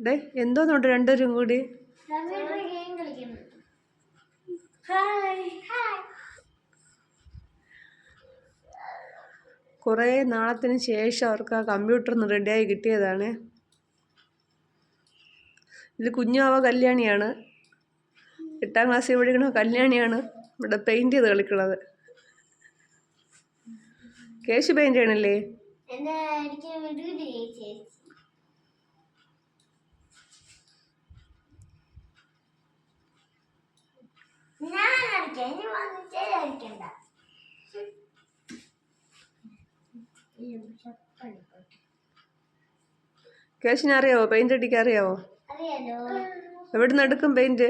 Day എന്തോന്നുണ്ട് രണ്ടുപേരും കൂടി? കുറേ നാളത്തിന് ശേഷം അവർക്ക് ആ കമ്പ്യൂട്ടർ ഒന്ന് റെഡിയായി കിട്ടിയതാണ്. ഇത് കുഞ്ഞാവ കല്യാണിയാണ്. എട്ടാം ക്ലാസ്സിൽ പഠിക്കണ കല്യാണിയാണ് ഇവിടെ പെയിന്റ് ചെയ്ത് കളിക്കണത്. കേശു പെയിന്റ് ചെയ്യണല്ലേ? ഇനി വന്നിട്ടേ കളിക്കണ്ട കേശിനെ അറിയാവോ? പെയിന്റ് അടിക്കാൻ അറിയാവോ? എവിടെ എടുക്കും പെയിന്റ്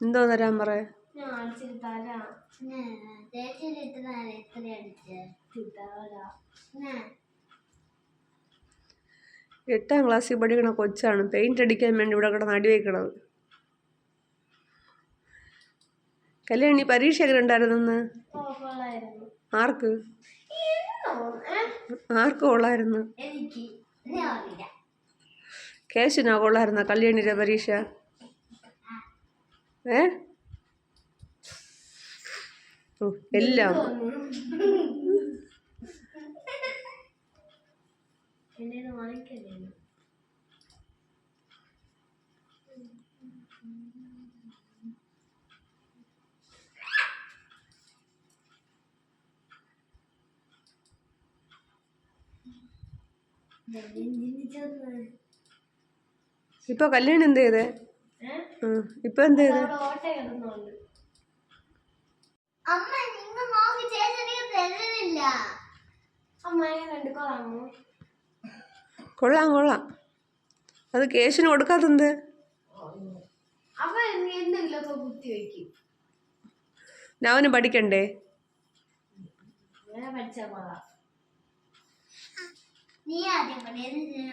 എന്തോ തരാൻ പറ. ഞാൻ ഇത്ര അടിച്ച്. എട്ടാം ക്ലാസ്സിൽ പഠിക്കണ കൊച്ചാണ്. പെയിന്റ് അടിക്കാൻ വേണ്ടി ഇവിടെ കിടന്ന് അടി വയ്ക്കണത് കല്യാണി പരീക്ഷ എങ്ങനെ ഉണ്ടായിരുന്നെന്ന് ആർക്ക്? ആർക്ക് കൊള്ളായിരുന്നു? എനിക്ക്. ഞാൻ അറിയില്ല കേശിനാ കൊള്ളായിരുന്ന കല്യാണിയുടെ പരീക്ഷ? ഏ? എല്ലാം. ഇപ്പൊ കല്യാണം എന്ത് ചെയ്തേ. ഇപ്പൊ എന്ത് ചെയ്തേ? കൊള്ളാം കൊള്ളാം. അത് കേശിന് കൊടുക്കാത്തെന്ത് നവന് പഠിക്കണ്ടേ?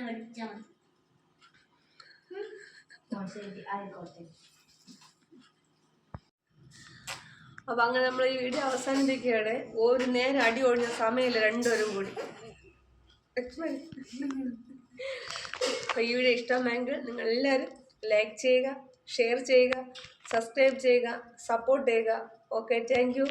പഠിച്ചാ അപ്പൊ അങ്ങനെ നമ്മൾ ഈ വീഡിയോ അവസാനിപ്പിക്കുകയാണ്. ഒരു നേരം അടി ഒഴിഞ്ഞ സമയമില്ല രണ്ടുപേരും കൂടി. അപ്പൊ ഈ വീഡിയോ ഇഷ്ടമായെങ്കിൽ നിങ്ങൾ എല്ലാവരും ലൈക്ക് ചെയ്യുക ഷെയർ ചെയ്യുക സബ്സ്ക്രൈബ് ചെയ്യുക സപ്പോർട്ട് ചെയ്യുക. Okay thank